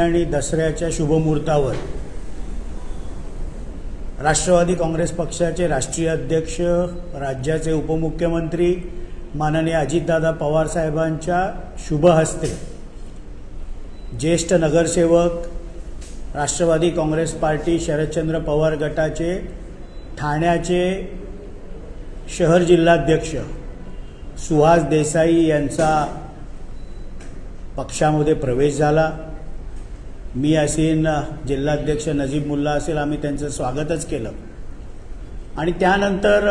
आणि दसऱ्याच्या शुभमुहूर्तावर. राष्ट्रवादी काँग्रेस पक्षाचे राष्ट्रीय अध्यक्ष राज्याचे उपमुख्यमंत्री माननीय अजितदादा पवार साहेबांच्या शुभहस्ते ज्येष्ठ नगरसेवक राष्ट्रवादी काँग्रेस पार्टी शरदचंद्र पवार गटाचे ठाण्याचे शहर जिल्हाध्यक्ष सुहास देसाई यांचा पक्षामध्ये प्रवेश झाला. मी असेन जिल्हाध्यक्ष नजीब मुल्ला असेल आम्ही त्यांचं स्वागतच केलं. आणि त्यानंतर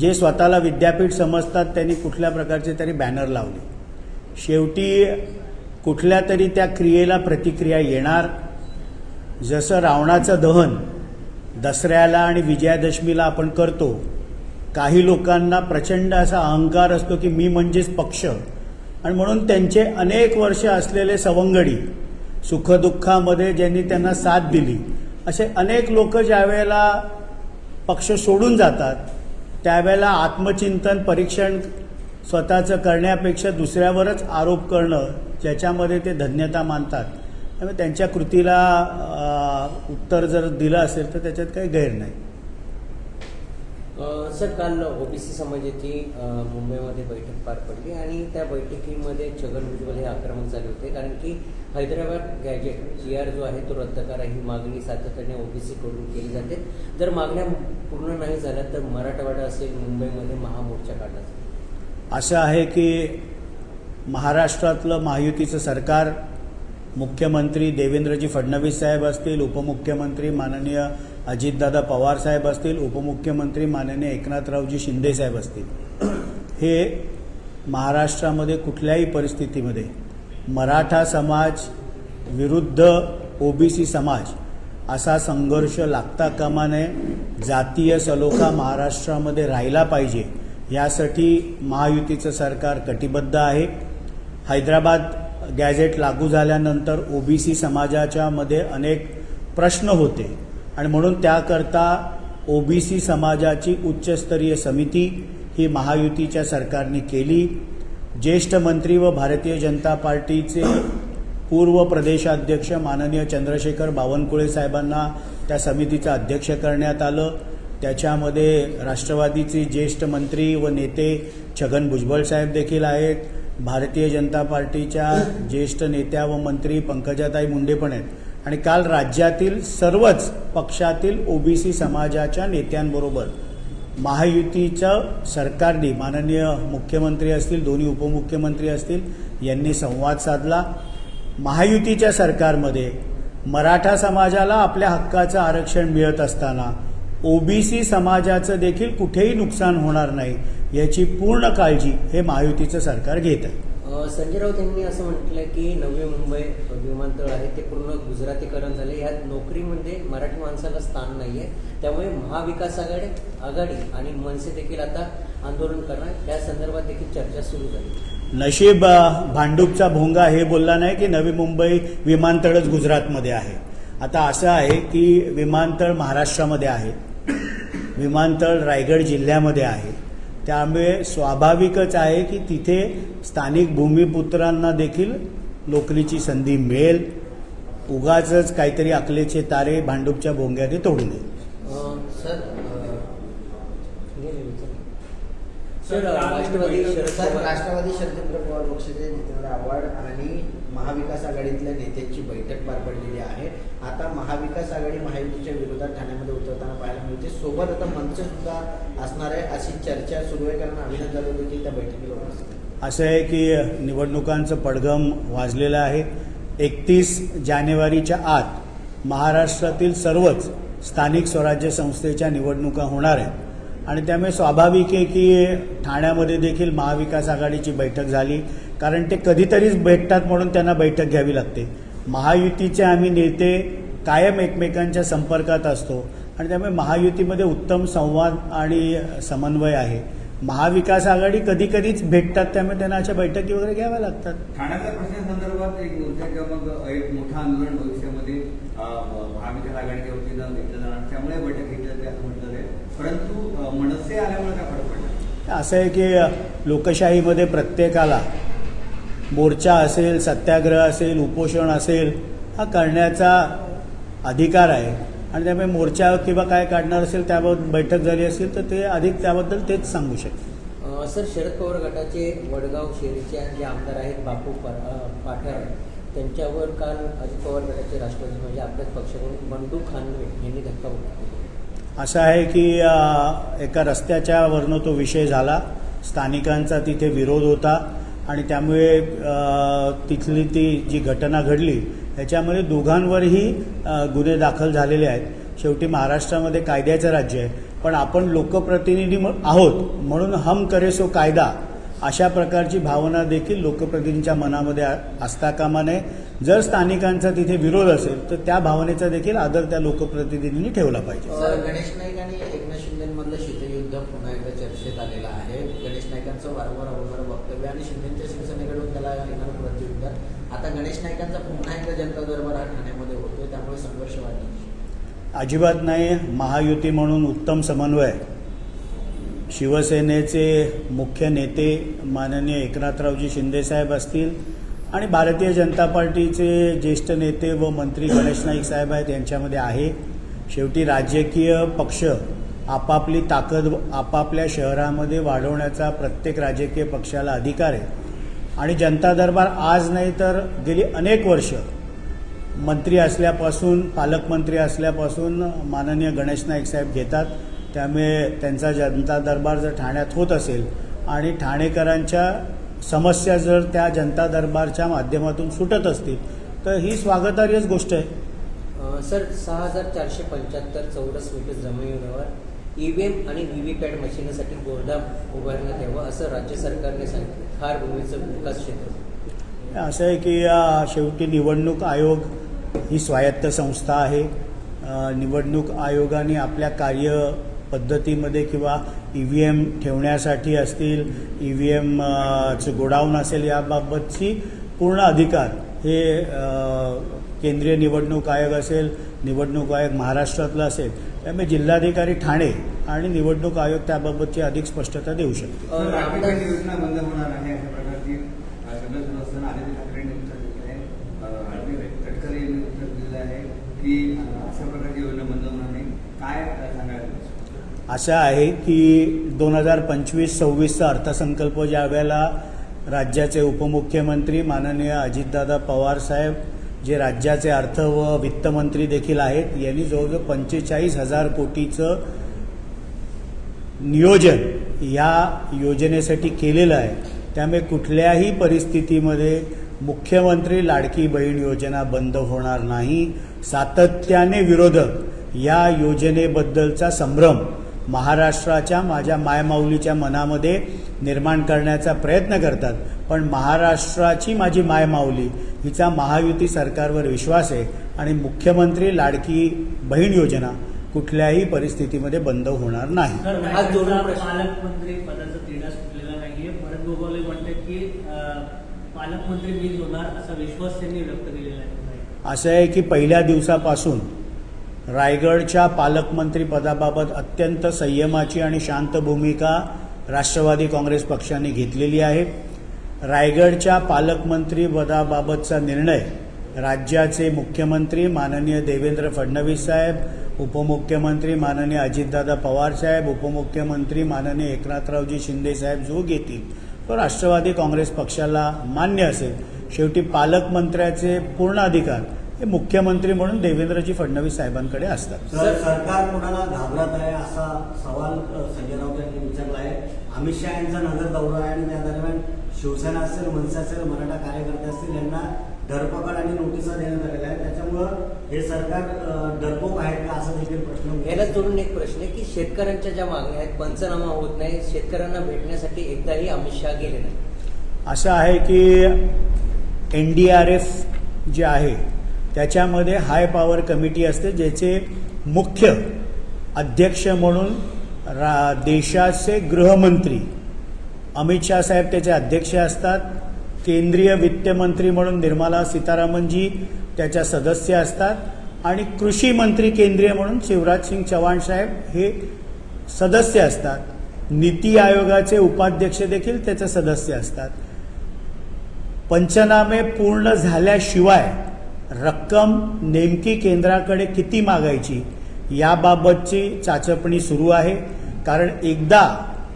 जे स्वतःला विद्यापीठ समजतात त्यांनी कुठल्या प्रकारचे तरी बॅनर लावले. शेवटी कुठल्या तरी त्या क्रियेला प्रतिक्रिया येणार. जसं रावणाचं दहन दसऱ्याला आणि विजयादशमीला आपण करतो काही लोकांना प्रचंड असा अहंकार असतो की मी म्हणजेच पक्ष. आणि म्हणून त्यांचे अनेक वर्ष असलेले सवंगडी सुखदुःखामध्ये ज्यांनी त्यांना साथ दिली. असे अनेक लोक ज्यावेळेला पक्ष सोडून जातात त्यावेळेला आत्मचिंतन परीक्षण स्वतःचं करण्यापेक्षा दुसऱ्यावरच आरोप करणं ज्याच्यामध्ये ते धन्यता मानतात. त्यामुळे त्यांच्या कृतीला उत्तर जर दिलं असेल तर त्याच्यात काही गैर नाही. सर काल ओबीसी समाजाची मुंबईमध्ये बैठक पार पडली आणि त्या बैठकीमध्ये छगन भुजबळ हे आक्रमक झाले होते. कारण की हैदराबाद गॅजेट जी आर जो आहे तो रद्द करा ही मागणी सातत्याने ओबीसीकडून केली जाते. जर मागण्या पूर्ण नाही झाल्या तर मराठवाडा असेल मुंबईमध्ये महामोर्चा काढला जातो असं आहे की महाराष्ट्रातलं महायुतीचं सरकार मुख्यमंत्री देवेंद्रजी फडणवीस साहेब असतील उपमुख्यमंत्री माननीय अजितदादा पवार साहेब असतील उपमुख्यमंत्री माननीय एकनाथरावजी शिंदे साहेब असतील. हे महाराष्ट्रामध्ये कुठल्याही परिस्थितीमध्ये मराठा समाज विरुद्ध ओबीसी समाज असा संघर्ष लागता कामा नये जातीय सलोखा महाराष्ट्रामध्ये राहिला पाहिजे यासाठी महायुतीचं सरकार कटिबद्ध आहे. हैदराबाद गॅझेट लागू झाल्यानंतर ओबीसी समाजाच्यामध्ये अनेक प्रश्न होते. आणि म्हणून त्याकरता ओबीसी समाजाची उच्चस्तरीय समिती ही महायुतीच्या सरकारने केली. ज्येष्ठ मंत्री व भारतीय जनता पार्टीचे पूर्व प्रदेशाध्यक्ष माननीय चंद्रशेखर बावनकुळे साहेबांना त्या समितीचं अध्यक्ष करण्यात आलं. त्याच्यामध्ये राष्ट्रवादीचे ज्येष्ठ मंत्री व नेते छगन भुजबळ साहेब देखील आहेत. भारतीय जनता पार्टीच्या ज्येष्ठ नेत्या व मंत्री पंकजाताई मुंडे पण आहेत. आणि काल राज्यातील सर्वच पक्षातील ओबीसी समाजाच्या नेत्यांबरोबर महायुतीचं सरकारने माननीय मुख्यमंत्री असतील दोन्ही उपमुख्यमंत्री असतील यांनी संवाद साधला. महायुतीच्या सरकारमध्ये मराठा समाजाला आपल्या हक्काचं आरक्षण मिळत असताना ओबीसी समाजाचं देखील कुठेही नुकसान होणार नाही याची पूर्ण काळजी हे महायुतीचं सरकार घेत. आहे संजय राऊत यांनी असं म्हटलं की नवी मुंबई विमानतळ आहे ते पूर्ण गुजरातीकरण झाले यात नोकरीमध्ये मराठी माणसाला स्थान नाही आहे त्यामुळे महाविकास आघाडी आघाडी आणि मनसे देखील आता आंदोलन करणार. या संदर्भात देखील चर्चा सुरू झाली. नशीब अ, भांडूपचा भोंगा हे बोलला नाही की नवी मुंबई विमानतळच गुजरातमध्ये आहे. आता असं आहे की विमानतळ महाराष्ट्रामध्ये आहे. विमानतळ रायगड जिल्ह्यामध्ये आहे. त्यामुळे स्वाभाविकच आहे की तिथे स्थानिक भूमिपुत्रांना देखील नोकरीची संधी मिळेल. उगाच काहीतरी अकलेचे तारे भांडूपच्या भोंग्याने तोडू नये. अ, सर राष्ट्रवादी शरद पवार. पक्षाचे जितेंद्र आव्हाड आणि महाविकास आघाडीतल्या नेत्यांची बैठक पार पडलेली आहे. आता महाविकास आघाडी महायुतीच्या विरोधात ठाण्यामध्ये उतरताना पाहायला मिळते. सोबत आता मंच सुद्धा असणार आहे अशी चर्चा सुरू आहे कारण अभिनंदन होते की त्या बैठकीला असं आहे की निवडणुकांचं पडगम वाजलेलं आहे. एकतीस जानेवारीच्या आत महाराष्ट्रातील सर्वच स्थानिक स्वराज्य संस्थेच्या निवडणुका होणार आहेत. आणि त्यामुळे स्वाभाविक आहे की ठाण्यामध्ये देखील महाविकास आघाडीची बैठक झाली. कारण ते कधीतरीच भेटतात म्हणून त्यांना बैठक घ्यावी लागते. महायुतीचे आम्ही नेते कायम एकमेकांच्या संपर्कात असतो. आणि त्यामुळे महायुतीमध्ये उत्तम संवाद आणि समन्वय आहे. महाविकास आघाडी कधी कधीच भेटतात त्यामुळे त्यांना अशा बैठकी वगैरे घ्याव्या लागतात. ठाण्याच्या प्रश्नासंदर्भात एक मोर्चा किंवा मग एक मोठा आंदोलन भविष्यामध्ये महाविकास आघाडीच्या वतीनं घेतलं जाणार. त्यामुळे बैठक घेतल्या म्हटलं आहे परंतु मनसे आल्यामुळे काय फरक पडला? असं आहे की लोकशाहीमध्ये प्रत्येकाला मोर्चा असेल सत्याग्रह असेल उपोषण असेल हा करण्याचा अधिकार आहे. आणि त्यामुळे मोर्चा किंवा काय काढणार असेल त्याबाबत बैठक झाली असेल तर ते अधिक त्याबद्दल तेच सांगू शकते सर शरद पवार गटाचे वडगाव शेरीचे जे आमदार आहेत बापू पाठार त्यांच्यावर काल अजित पवार गटाचे राष्ट्रवादी म्हणजे आपल्याच पक्षाकडून बंडू खानवे यांनी धक्काबुक्की केली असं आहे की एका रस्त्याच्या वरनं तो विषय झाला. स्थानिकांचा तिथे विरोध होता आणि त्यामुळे तिथली ती जी घटना घडली याच्यामध्ये दोघांवरही गुन्हे दाखल झालेले आहेत. शेवटी महाराष्ट्रामध्ये कायद्याचं राज्य आहे. पण आपण लोकप्रतिनिधी आहोत म्हणून हम करेसो कायदा अशा प्रकारची भावना देखील लोकप्रतिनिधींच्या मनामध्ये असता कामा नये. जर स्थानिकांचा तिथे विरोध असेल तर त्या भावनेचा देखील आदर त्या लोकप्रतिनिधींनी ठेवला पाहिजे. सर गणेश नाईक आणि एकनाथ शिंदेमधलं शीतयुद्ध पुन्हा एकदा चर्चेत आलेलं आहे. गणेश नाईकांचं वारंवार होणारं वक्तव्य आणि शिंदेच्या शिवसेनेकडून त्याला येणारं प्रत्युत्तर. आता गणेश नाईकांचा पुन्हा एकदा जनता दरबार हा ठाण्यामध्ये होतोय त्यामुळे संघर्ष वाढला अजिबात नाही महायुती म्हणून उत्तम समन्वय. शिवसेनेचे मुख्य नेते माननीय एकनाथरावजी शिंदेसाहेब असतील आणि भारतीय जनता पार्टीचे ज्येष्ठ नेते व मंत्री गणेश नाईक साहेब आहेत यांच्यामध्ये आहे. शेवटी राजकीय पक्ष आपापली ताकद आपापल्या शहरामध्ये वाढवण्याचा प्रत्येक राजकीय पक्षाला अधिकार आहे. आणि जनता दरबार आज नाही तर गेली अनेक वर्ष मंत्री असल्यापासून पालकमंत्री असल्यापासून माननीय गणेश नाईक साहेब घेतात. त्यामुळे त्यांचा जनता दरबार जर ठाण्यात होत असेल आणि ठाणेकरांच्या समस्या जर त्या जनता दरबारच्या माध्यमातून सुटत असतील तर ही स्वागतार्हच गोष्ट आहे. सर सहा हजार चारशे पंच्याहत्तर चौरस मीटर जमिनीवर ईव्हीएम आणि व्हीव्हीपॅट मशिनीसाठी गोदाम उभारण्यात यावं असं राज्य सरकारने सांगितलं. खार भूमीचं विकास क्षेत्र. असं आहे की अ, शेवटी निवडणूक आयोग ही स्वायत्त संस्था आहे. निवडणूक आयोगाने आपल्या कार्यपद्धतीमध्ये किंवा ई व्ही एम ठेवण्यासाठी असतील ई व्ही एमचं गोडाऊन असेल याबाबतची पूर्ण अधिकार हे केंद्रीय निवडणूक आयोग असेल निवडणूक आयोग महाराष्ट्रातला असेल त्यामुळे जिल्हाधिकारी ठाणे आणि निवडणूक आयोग त्याबाबतची अधिक स्पष्टता देऊ शकतो अ, तर आमदार- आर्थिक योजना बंद होणार आहे अशा प्रकारची अ, सगळं सुरू असताना आदित्य ठाकरेंनी उत्तर दिलं आहे अ, आणि गडकरी यांनी उत्तर दिलेलं आहे की अ, अशा प्रकारची योजना बंद होणार नाही काय अ, सांगायला असं आहे की दोन हजार पंचवीस सव्वीसचा अर्थसंकल्प ज्या वेळेला राज्याचे उपमुख्यमंत्री माननीय अजितदादा पवार साहेब जे राज्याचे अर्थ व वित्तमंत्री देखील आहेत यांनी जवळजवळ पंचेचाळीस हजार कोटीचं नियोजन या योजनेसाठी केलेलं आहे. त्यामुळे कुठल्याही परिस्थितीमध्ये मुख्यमंत्री लाडकी बहीण योजना बंद होणार नाही. सातत्याने विरोधक या योजनेबद्दलचा संभ्रम महाराष्ट्राच्या माझ्या मायमाऊलीच्या मनामध्ये निर्माण करण्याचा प्रयत्न करतात. पण महाराष्ट्राची माझी मायमाऊली हिचा महायुती सरकारवर विश्वास आहे आणि मुख्यमंत्री लाडकी बहीण योजना कुठल्याही परिस्थितीमध्ये बंद होणार नाही. पालकमंत्री पदाचा तिढा सुटलेला नाहीये. भरत गोगावले म्हणतात की अं, पालकमंत्री मीच होणार असा विश्वास त्यांनी व्यक्त केलेला आहे. असं आहे की पहिल्या दिवसापासून रायगडच्या पालकमंत्रीपदाबाबत अत्यंत संयमाची आणि शांत भूमिका राष्ट्रवादी काँग्रेस पक्षाने घेतलेली आहे. रायगडच्या पालकमंत्रीपदाबाबतचा निर्णय राज्याचे मुख्यमंत्री माननीय देवेंद्र फडणवीस साहेब उपमुख्यमंत्री माननीय अजितदादा पवार साहेब उपमुख्यमंत्री माननीय एकनाथरावजी शिंदे साहेब जो घेतील तो राष्ट्रवादी काँग्रेस पक्षाला मान्य असेल. शेवटी पालकमंत्र्याचे पूर्ण अधिकार हे मुख्यमंत्री म्हणून देवेंद्रजी फडणवीस साहेबांकडे असतात. सर सरकार कोणाला घाबरत आहे असा सवाल संजय राऊत यांनी विचारला आहे. अमित शहा यांचा नगर दौरा आहे आणि त्या दरम्यान शिवसेना असेल मनसे असेल मराठा कार्यकर्ते असतील यांना धरपकड आणि नोटिसा देण्यात आलेल्या आहेत. त्याच्यामुळं हे सरकार डरपोक आहे का असा देखील प्रश्न याला जोडून एक प्रश्न आहे की शेतकऱ्यांच्या ज्या मागण्या आहेत पंचनामा होत नाही. शेतकऱ्यांना भेटण्यासाठी एकदाही अमित शहा गेले नाही असं आहे की एन डी आर एफ जे आहे त्याच्यामध्ये हाय पॉवर कमिटी असते ज्याचे मुख्य अध्यक्ष म्हणून रा देशाचे गृहमंत्री अमित शाह साहेब त्याचे अध्यक्ष असतात. केंद्रीय वित्तमंत्री म्हणून निर्मला सीतारामनजी त्याच्या सदस्य असतात. आणि कृषी मंत्री केंद्रीय म्हणून शिवराज सिंग चव्हाण साहेब हे सदस्य असतात. नीती आयोगाचे उपाध्यक्ष देखील त्याचे सदस्य असतात. पंचनामे पूर्ण झाल्याशिवाय रक्कम नेमकी केंद्राकडे किती मागायची याबाबतची चाचपणी सुरू आहे. कारण एकदा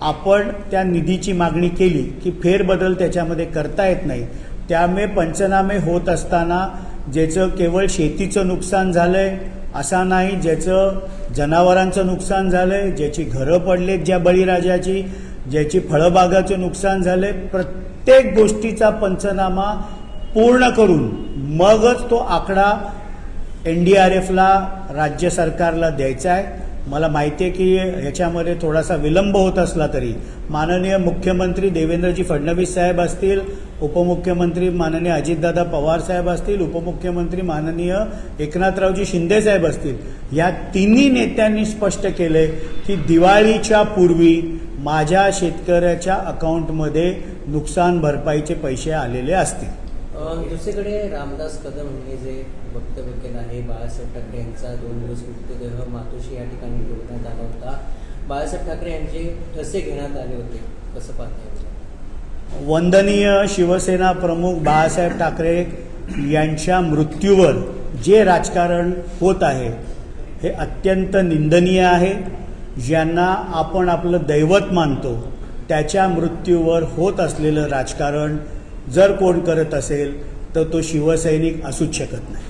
आपण त्या निधीची मागणी केली की फेरबदल त्याच्यामध्ये करता येत नाही. त्यामुळे पंचनामे होत असताना ज्याचं केवळ शेतीचं नुकसान झालं आहे असा नाही ज्याचं जनावरांचं नुकसान झालं आहे ज्याची घरं पडलेत ज्या बळीराजाची ज्याची फळबागाचं नुकसान झालं आहे प्रत्येक गोष्टीचा पंचनामा पूर्ण करून मगच तो आकडा एन डी आर एफला राज्य सरकारला द्यायचा आहे. मला माहिती आहे की ह्याच्यामध्ये थोडासा विलंब होत असला तरी माननीय मुख्यमंत्री देवेंद्रजी फडणवीस साहेब असतील उपमुख्यमंत्री माननीय अजितदादा पवार साहेब असतील उपमुख्यमंत्री माननीय एकनाथरावजी शिंदे साहेब असतील या तिन्ही नेत्यांनी स्पष्ट केले की दिवाळीच्या पूर्वी माझ्या शेतकऱ्याच्या अकाउंटमध्ये नुकसान भरपाईचे पैसे आलेले असतील. दुसरीकडे रामदास कदम यांनी जे वक्तव्य केलं आहे बाळासाहेब ठाकरे यांचा दोन दिवस मृतदेह मातोशी या ठिकाणी ठेवण्यात आला होता. बाळासाहेब ठाकरे यांचे ठसे घेण्यात आले होते. कसं पाहता वंदनीय शिवसेना प्रमुख बाळासाहेब ठाकरे यांच्या मृत्यूवर जे राजकारण होत आहे हे अत्यंत निंदनीय आहे. ज्यांना आपण आपलं दैवत मानतो त्याच्या मृत्यूवर होत असलेलं राजकारण जर कोण करत असेल तर तो शिवसैनिक असूच शकत नाही.